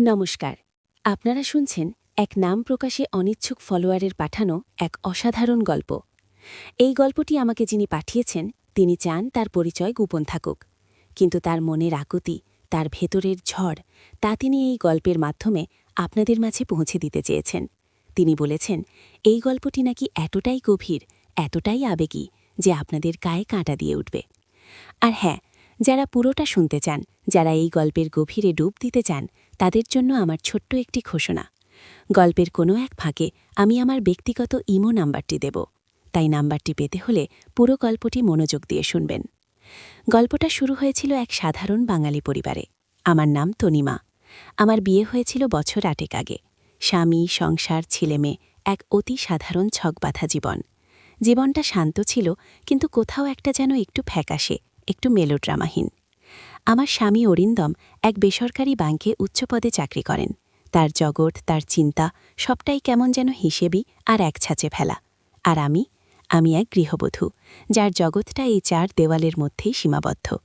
নমস্কার। আপনারা শুনছেন এক নাম প্রকাশে অনিচ্ছুক ফলোয়ারের পাঠানো এক অসাধারণ গল্প। এই গল্পটি আমাকে যিনি পাঠিয়েছেন, তিনি চান তার পরিচয় গোপন থাকুক। কিন্তু তার মনের আকুতি, তার ভেতরের ঝড়, তা তিনি এই গল্পের মাধ্যমে আপনাদের মাঝে পৌঁছে দিতে চেয়েছেন। তিনি বলেছেন, এই গল্পটি নাকি এতটাই গভীর, এতটাই আবেগী, যে আপনাদের গায়ে কাঁটা দিয়ে উঠবে। আর হ্যাঁ যারা পুরোটা শুনতে চান, যারা এই গল্পের গভীরে ডুব দিতে চান তাদের জন্য আমার ছোট্ট একটি ঘোষণা। গল্পের কোনো এক ফাঁকে আমি আমার ব্যক্তিগত ইমো নাম্বারটি দেব। তাই নাম্বারটি পেতে হলে পুরো গল্পটি মনোযোগ দিয়ে শুনবেন। গল্পটা শুরু হয়েছিল এক সাধারণ বাঙালি পরিবারে। আমার নাম তনিমা। আমার বিয়ে হয়েছিল বছর আটেক আগে। স্বামী, সংসার, ছেলেমেয়ে, এক অতি সাধারণ ছকবাঁধা জীবন। জীবনটা শান্ত ছিল, কিন্তু কোথাও একটা যেন একটু ফ্যাকাশে, একটু মেলোড্রামাহীন। আমার স্বামী অরিন্দম এক বেসরকারি ব্যাংকে উচ্চপদে চাকরি করেন। তার জগৎ, তার চিন্তা সবটাই কেমন যেন হিসেবি আর এক ছাঁচে ফেলা। আর আমি আমি এক গৃহবধূ, যার জগৎটা এই চার দেওয়ালের মধ্যেই সীমাবদ্ধ।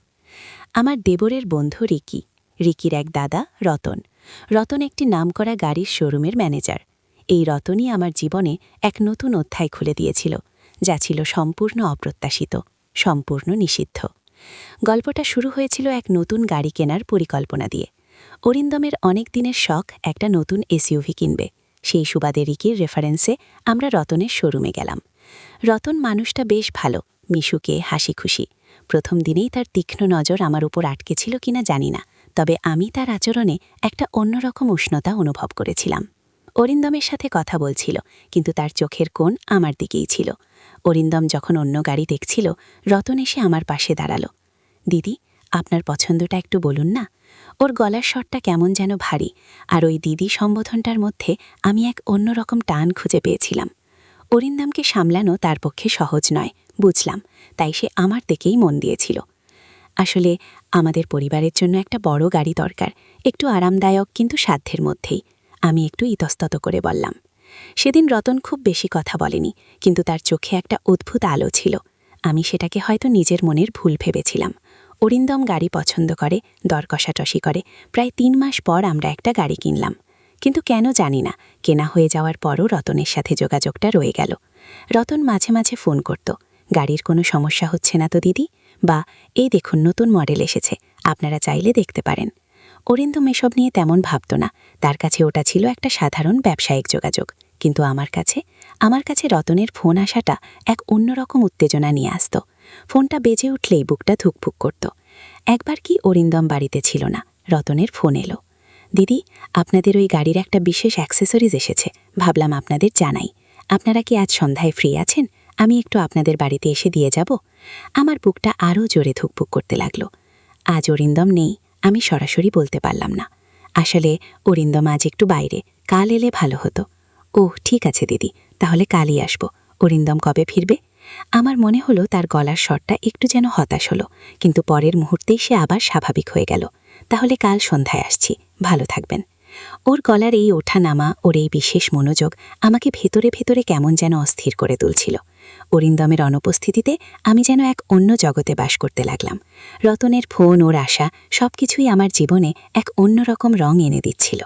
আমার দেবরের বন্ধু রিকি, রিকির এক দাদা রতন। রতন একটি নামকরা গাড়ির শোরুমের ম্যানেজার। এই রতনই আমার জীবনে এক নতুন অধ্যায় খুলে দিয়েছিল, যা ছিল সম্পূর্ণ অপ্রত্যাশিত, সম্পূর্ণ নিষিদ্ধ। গল্পটা শুরু হয়েছিল এক নতুন গাড়ি কেনার পরিকল্পনা দিয়ে। অরিন্দমের অনেক দিনের শখ একটা নতুন এসইউভি কিনবে। সেই সুবাদে রিকির রেফারেন্সে আমরা রতনের শোরুমে গেলাম। রতন মানুষটা বেশ ভালো, মিশুকে হাসি খুশি প্রথম দিনেই তার তীক্ষ্ণ নজর আমার উপর আটকে ছিল কিনা জানি না, তবে আমি তার আচরণে একটা অন্যরকম উষ্ণতা অনুভব করেছিলাম। অরিন্দমের সাথে কথা বলছিল, কিন্তু তার চোখের কোণ আমার দিকেই ছিল। অরিন্দম যখন অন্য গাড়ি দেখছিল, রতন এসে আমার পাশে দাঁড়াল। দিদি, আপনার পছন্দটা একটু বলুন না? ওর গলার স্বরটা কেমন যেন ভারী, আর ওই দিদি সম্বোধনটার মধ্যে আমি এক অন্যরকম টান খুঁজে পেয়েছিলাম। অরিন্দমকে সামলানো তার পক্ষে সহজ নয়, বুঝলাম, তাই সে আমার দিকেই মন দিয়েছিল। আসলে আমাদের পরিবারের জন্য একটা বড় গাড়ি দরকার, একটু আরামদায়ক কিন্তু সাধ্যের মধ্যেই, আমি একটু ইতস্তত করে বললাম। সেদিন রতন খুব বেশি কথা বলেনি, কিন্তু তার চোখে একটা অদ্ভুত আলো ছিল। আমি সেটাকে হয়তো নিজের মনের ভুল ভেবেছিলাম। অরিন্দম গাড়ি পছন্দ করে দর কষাটসি করে। প্রায় তিন মাস পর আমরা একটা গাড়ি কিনলাম। কিন্তু কেন জানি না, কেনা হয়ে যাওয়ার পরও রতনের সাথে যোগাযোগটা রয়ে গেল। রতন মাঝে মাঝে ফোন করত, গাড়ির কোনো সমস্যা হচ্ছে না তো দিদি? বা, এই দেখুন নতুন মডেল এসেছে, আপনারা চাইলে দেখতে পারেন। অরিন্দম এসব নিয়ে তেমন ভাবত না। তার কাছে ওটা ছিল একটা সাধারণ ব্যবসায়িক যোগাযোগ। কিন্তু আমার কাছে আমার কাছে রতনের ফোন আসাটা এক অন্যরকম উত্তেজনা নিয়ে আসত। ফোনটা বেজে উঠলেই বুকটা ধুকফুক করত। একবার কি অরিন্দম বাড়িতে ছিল না, রতনের ফোন এলো। দিদি, আপনাদের ওই গাড়ির একটা বিশেষ অ্যাক্সেসরিজ এসেছে। ভাবলাম আপনাদের জানাই। আপনারা কি আজ সন্ধ্যায় ফ্রি আছেন? আমি একটু আপনাদের বাড়িতে এসে দিয়ে যাব। আমার বুকটা আরও জোরে ধুকপুক করতে লাগল। আজ অরিন্দম নেই। আমি সরাসরি বলতে পারলাম না। আসলে অরিন্দম আজ একটু বাইরে, কাল এলে ভালো হতো। ওহ, ঠিক আছে দিদি, তাহলে কালই আসব। অরিন্দম কবে ফিরবে? আমার মনে হলো তার গলার স্বরটা একটু যেন হতাশ হলো, কিন্তু পরের মুহূর্তেই সে আবার স্বাভাবিক হয়ে গেল। তাহলে কাল সন্ধ্যায় আসছি, ভালো থাকবেন। ওর গলার এই ওঠা নামা ওর এই বিশেষ মনোযোগ আমাকে ভেতরে ভেতরে কেমন যেন অস্থির করে তুলছিল। অরিন্দমের অনুপস্থিতিতে আমি যেন এক অন্য জগতে বাস করতে লাগলাম। রতনের ফোন, ওর আশা সব কিছুই আমার জীবনে এক অন্যরকম রং এনে দিচ্ছিল।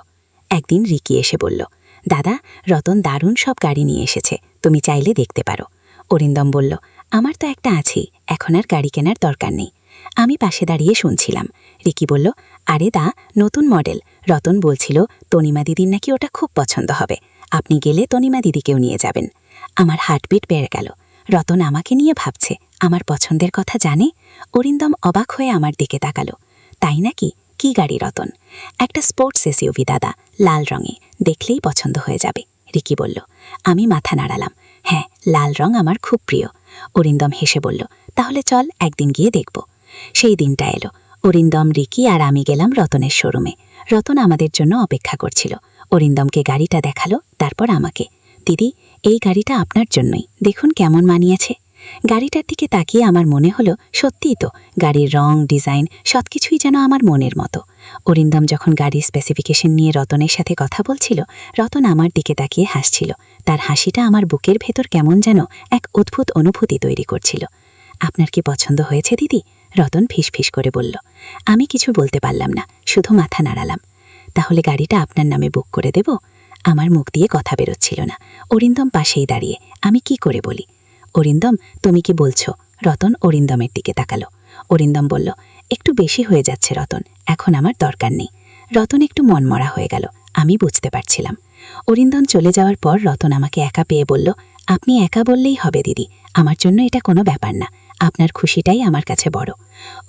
একদিন রিকি এসে বলল, দাদা, রতন দারুণ সব গাড়ি নিয়ে এসেছে, তুমি চাইলে দেখতে পারো। অরিন্দম বলল, আমার তো একটা আছেই, এখন আর গাড়ি কেনার দরকার নেই। আমি পাশে দাঁড়িয়ে শুনছিলাম। রিকি বলল, আরে দা, নতুন মডেল। রতন বলছিল, তনিমা দিদির নাকি ওটা খুব পছন্দ হবে। আপনি গেলে তনিমা দিদিকেও নিয়ে যাবেন। আমার হার্টবিট বেড়ে গেল। রতন আমাকে নিয়ে ভাবছে, আমার পছন্দের কথা জানে? অরিন্দম অবাক হয়ে আমার দিকে তাকালো। তাই নাকি? কি গাড়ি রতন? একটা স্পোর্টস এসইউভি দাদা, লাল রঙে। দেখলেই পছন্দ হয়ে যাবে, রিকি বলল। আমি মাথা নাড়ালাম। হ্যাঁ লাল রং আমার খুব প্রিয়। অরিন্দম হেসে বলল, তাহলে চল একদিন গিয়ে দেখব। সেই দিনটা এলো। অরিন্দম, রিকি আর আমি গেলাম রতনের শোরুমে রতন আমাদের জন্য অপেক্ষা করছিল। অরিন্দমকে গাড়িটা দেখাল, তারপর আমাকে। দিদি, এই গাড়িটা আপনার জন্যই। দেখুন কেমন মানিয়েছে। গাড়িটার দিকে তাকিয়ে আমার মনে হলো, সত্যিই তো, গাড়ির রং, ডিজাইন সবকিছুই যেন আমার মনের মতো। অরিন্দম যখন গাড়ির স্পেসিফিকেশন নিয়ে রতনের সাথে কথা বলছিল, রতন আমার দিকে তাকিয়ে হাসছিল। তার হাসিটা আমার বুকের ভেতর কেমন যেন এক অদ্ভুত অনুভূতি তৈরি করছিল। আপনার কি পছন্দ হয়েছে দিদি? রতন ফিস ফিস করে বলল। আমি কিছু বলতে পারলাম না, শুধু মাথা নাড়ালাম। তাহলে গাড়িটা আপনার নামে বুক করে দেব? আমার মুখ দিয়ে কথা বেরোচ্ছিল না। অরিন্দম পাশেই দাঁড়িয়ে, আমি কি করে বলি? অরিন্দম, তুমি কি বলছো? রতন অরিন্দমের দিকে তাকালো। অরিন্দম বলল, একটু বেশি হয়ে যাচ্ছে রতন, এখন আমার দরকার নেই। রতন একটু মনমরা হয়ে গেল, আমি বুঝতে পারছিলাম। অরিন্দম চলে যাওয়ার পর রতন আমাকে একা পেয়ে বলল, আপনি একা বললেই হবে দিদি, আমার জন্য এটা কোনো ব্যাপার না। আপনার খুশিটাই আমার কাছে বড়।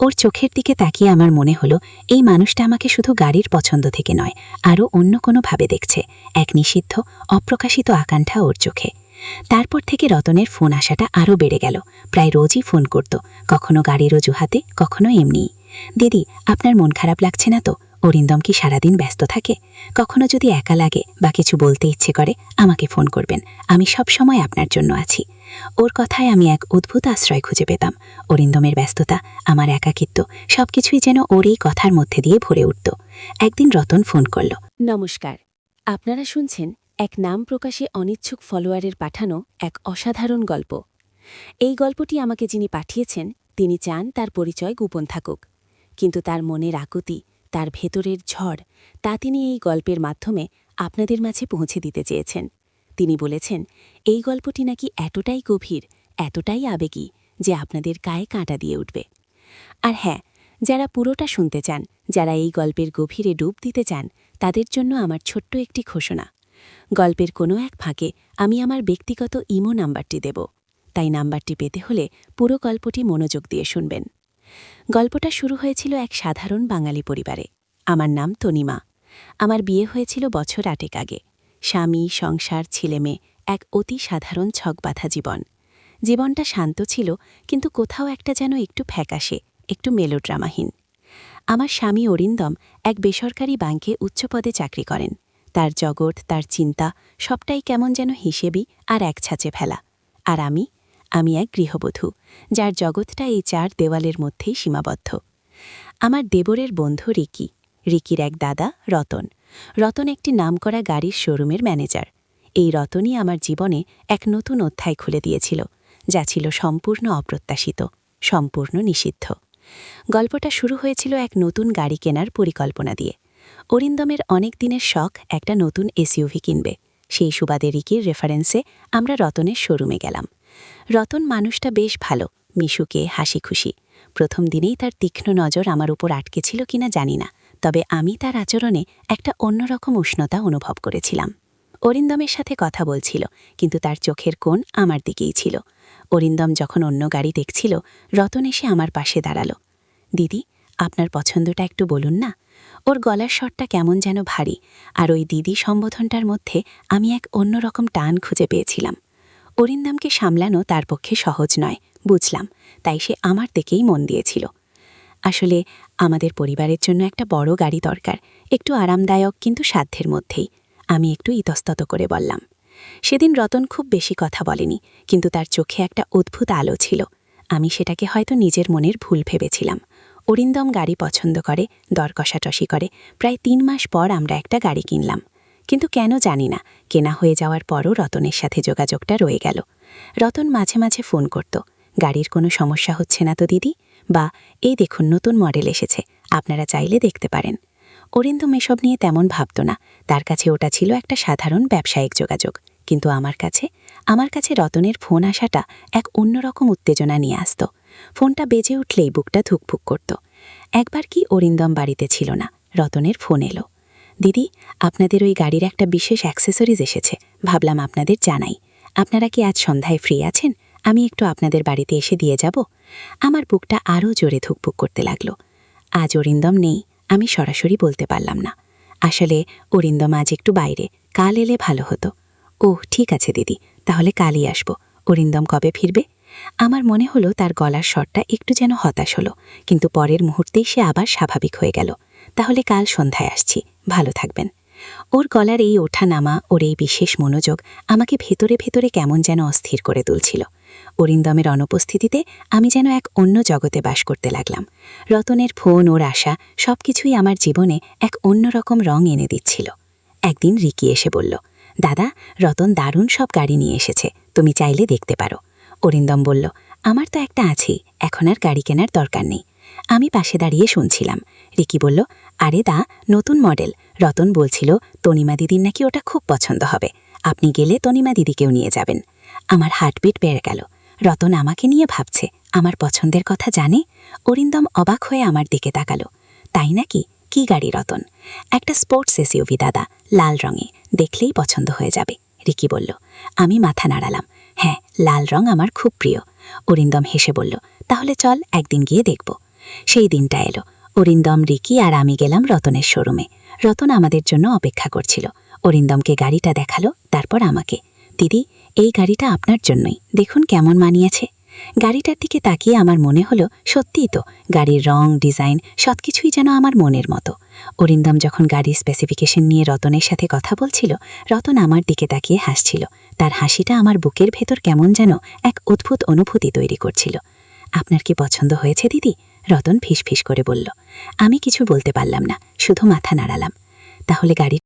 ওর চোখের দিকে তাকিয়ে আমার মনে হলো, এই মানুষটা আমাকে শুধু গাড়ির পছন্দ থেকে নয়, আরও অন্য কোনো ভাবে দেখছে, এক নিষিদ্ধ, অপ্রকাশিত আকাঙ্ক্ষা ওর চোখে। তারপর থেকে রতনের ফোন আসাটা আরও বেড়ে গেল, প্রায় রোজই ফোন করত, কখনো গাড়ির অজুহাতে, কখনো এমনিই দিদি, আপনার মন খারাপ লাগছে না তো? অরিন্দম কি সারাদিন ব্যস্ত থাকে? কখনো যদি একা লাগে বা কিছু বলতে ইচ্ছে করে, আমাকে ফোন করবেন। আমি সব সময় আপনার জন্য আছি। ওর কথায় আমি এক অদ্ভুত আশ্রয় খুঁজে পেতাম। অরিন্দমের ব্যস্ততা, আমার একাকিত্ব, সবকিছুই যেন ওর এই কথার মধ্যে দিয়ে ভরে উঠত। একদিন রতন ফোন করল। নমস্কার। আপনারা শুনছেন এক নাম প্রকাশে অনিচ্ছুক ফলোয়ারের পাঠানো এক অসাধারণ গল্প। এই গল্পটি আমাকে যিনি পাঠিয়েছেন, তিনি চান তার পরিচয় গোপন থাকুক। কিন্তু তার মনের আকুতি, তার ভেতরের ঝড়, তা তিনি এই গল্পের মাধ্যমে আপনাদের মাঝে পৌঁছে দিতে চেয়েছেন। তিনি বলেছেন, এই গল্পটি নাকি এতটাই গভীর, এতটাই আবেগী যে আপনাদের গায়ে কাঁটা দিয়ে উঠবে। আর হ্যাঁ যারা পুরোটা শুনতে চান, যারা এই গল্পের গভীরে ডুব দিতে চান, তাদের জন্য আমার ছোট্ট একটি ঘোষণা। গল্পের কোনো এক ফাঁকে আমি আমার ব্যক্তিগত ইমো নাম্বারটি দেব। তাই নাম্বারটি পেতে হলে পুরো গল্পটি মনোযোগ দিয়ে শুনবেন। গল্পটা শুরু হয়েছিল এক সাধারণ বাঙালি পরিবারে। আমার নাম তনিমা। আমার বিয়ে হয়েছিল বছর আটেক আগে। স্বামী, সংসার, ছেলেমেয়ে, এক অতি সাধারণ ছকবাঁধা জীবন। জীবনটা শান্ত ছিল, কিন্তু কোথাও একটা যেন একটু ফ্যাকাশে, একটু মেলোড্রামাহীন। আমার স্বামী অরিন্দম এক বেসরকারি ব্যাংকে উচ্চপদে চাকরি করেন। তার জগৎ, তার চিন্তা, সবটাই কেমন যেন হিসেবই আর এক ছাঁচে ফেলা। আর আমি আমি এক গৃহবধূ, যার জগৎটা এই চার দেওয়ালের মধ্যেই সীমাবদ্ধ। আমার দেবরের বন্ধু রিকি, রিকির এক দাদা, রতন। রতন একটি নামকরা গাড়ির শোরুমের ম্যানেজার। এই রতনই আমার জীবনে এক নতুন অধ্যায় খুলে দিয়েছিল, যা ছিল সম্পূর্ণ অপ্রত্যাশিত, সম্পূর্ণ নিষিদ্ধ। গল্পটা শুরু হয়েছিল এক নতুন গাড়ি কেনার পরিকল্পনা দিয়ে। অরিন্দমের অনেক দিনের শখ একটা নতুন এসইউভি কিনবে। সেই সুবাদে রিকির রেফারেন্সে আমরা রতনের শোরুমে গেলাম। রতন মানুষটা বেশ ভালো, মিশুকে হাসি খুশি প্রথম দিনেই তার তীক্ষ্ণ নজর আমার উপর আটকে ছিল কিনা জানি না। তবে আমি তার আচরণে একটা অন্যরকম উষ্ণতা অনুভব করেছিলাম। অরিন্দমের সাথে কথা বলছিল, কিন্তু তার চোখের কোণ আমার দিকেই ছিল। অরিন্দম যখন অন্য গাড়ি দেখছিল, রতন এসে আমার পাশে দাঁড়াল। দিদি, আপনার পছন্দটা একটু বলুন না? ওর গলার স্বরটা কেমন যেন ভারী, আর ওই দিদি সম্বোধনটার মধ্যে আমি এক অন্যরকম টান খুঁজে পেয়েছিলাম। অরিন্দমকে সামলানো তার পক্ষে সহজ নয়, বুঝলাম, তাই সে আমার দিকেই মন দিয়েছিল। আসলে আমাদের পরিবারের জন্য একটা বড় গাড়ি দরকার, একটু আরামদায়ক কিন্তু সাধ্যের মধ্যেই, আমি একটু ইতস্তত করে বললাম। সেদিন রতন খুব বেশি কথা বলেনি, কিন্তু তার চোখে একটা অদ্ভুত আলো ছিল। আমি সেটাকে হয়তো নিজের মনের ভুল ভেবেছিলাম। অরিন্দম গাড়ি পছন্দ করে দর কষাটসি করে, প্রায় তিন মাস পর আমরা একটা গাড়ি কিনলাম। কিন্তু কেন জানি না, কেনা হয়ে যাওয়ার পরও রতনের সাথে যোগাযোগটা রয়ে গেল। রতন মাঝে মাঝে ফোন করত, গাড়ির কোনো সমস্যা হচ্ছে না তো দিদি? বা, এই দেখুন নতুন মডেল এসেছে, আপনারা চাইলে দেখতে পারেন। অরিন্দম এসব নিয়ে তেমন ভাবত না, তার কাছে ওটা ছিল একটা সাধারণ ব্যবসায়িক যোগাযোগ। কিন্তু আমার কাছে আমার কাছে রতনের ফোন আসাটা এক অন্যরকম উত্তেজনা নিয়ে আসত। ফোনটা বেজে উঠলেই বুকটা ধুকফুক করত। একবার কি অরিন্দম বাড়িতে ছিল না, রতনের ফোন এলো। দিদি, আপনাদের ওই গাড়ির একটা বিশেষ অ্যাক্সেসরিজ এসেছে, ভাবলাম আপনাদের জানাই। আপনারা কি আজ সন্ধ্যায় ফ্রি আছেন? আমি একটু আপনাদের বাড়িতে এসে দিয়ে যাব। আমার বুকটা আরও জোরে ধুকপুক করতে লাগল। আজ অরিন্দম নেই, আমি সরাসরি বলতে পারলাম না। আসলে অরিন্দম আজ একটু বাইরে, কাল এলে ভালো হতো। ও ঠিক আছে দিদি, তাহলে কালই আসব। অরিন্দম কবে ফিরবে? আমার মনে হলো তার গলার স্বরটা একটু যেন হতাশ হলো, কিন্তু পরের মুহূর্তেই সে আবার স্বাভাবিক হয়ে গেল। তাহলে কাল সন্ধ্যায় আসছি, ভালো থাকবেন। ওর গলার এই ওঠা নামা ওর এই বিশেষ মনোযোগ আমাকে ভেতরে ভেতরে কেমন যেন অস্থির করে তুলছিল। অরিন্দমের অনুপস্থিতিতে আমি যেন এক অন্য জগতে বাস করতে লাগলাম। রতনের ফোন, ওর আশা সব কিছুই আমার জীবনে এক অন্যরকম রং এনে দিচ্ছিল। একদিন রিকি এসে বলল, দাদা, রতন দারুণ সব গাড়ি নিয়ে এসেছে, তুমি চাইলে দেখতে পারো। অরিন্দম বলল, আমার তো একটা আছেই, এখন আর গাড়ি কেনার দরকার নেই। আমি পাশে দাঁড়িয়ে শুনছিলাম। রিকি বলল, আরে দা, নতুন মডেল। রতন বলছিল, তনিমা দিদির নাকি ওটা খুব পছন্দ হবে। আপনি গেলে তনিমা দিদিকেও নিয়ে যাবেন। আমার হার্টবিট বেড়ে গেল। রতন আমাকে নিয়ে ভাবছে, আমার পছন্দের কথা জানে? অরিন্দম অবাক হয়ে আমার দিকে তাকালো। তাই নাকি? কি গাড়ি রতন? একটা স্পোর্টস এসইউভি দাদা, লাল রঙে। দেখলেই পছন্দ হয়ে যাবে, রিকি বলল। আমি মাথা নাড়ালাম। হ্যাঁ লাল রং আমার খুব প্রিয়। অরিন্দম হেসে বলল, তাহলে চল একদিন গিয়ে দেখব। সেই দিনটা এলো। অরিন্দম, রিকি আর আমি গেলাম রতনের শোরুমে রতন আমাদের জন্য অপেক্ষা করছিল। অরিন্দমকে গাড়িটা দেখাল, তারপর আমাকে। দিদি এই গাড়িটা আপনার জন্যই। দেখুন কেমন মানিয়েছে। গাড়িটার দিকে তাকিয়ে আমার মনে হলো, সত্যিই তো, গাড়ির রং, ডিজাইন সবকিছুই যেন আমার মনের মতো। অরিন্দম যখন গাড়ির স্পেসিফিকেশন নিয়ে রতনের সাথে কথা বলছিল, রতন আমার দিকে তাকিয়ে হাসছিল। তার হাসিটা আমার বুকের ভেতর কেমন যেন এক অদ্ভুত অনুভূতি তৈরি করছিল। আপনার কি পছন্দ হয়েছে, দিদি? রতন ফিস ফিস করে বলল। আমি কিছু বলতে পারলাম না, শুধু মাথা নাড়ালাম। তাহলে গাড়ি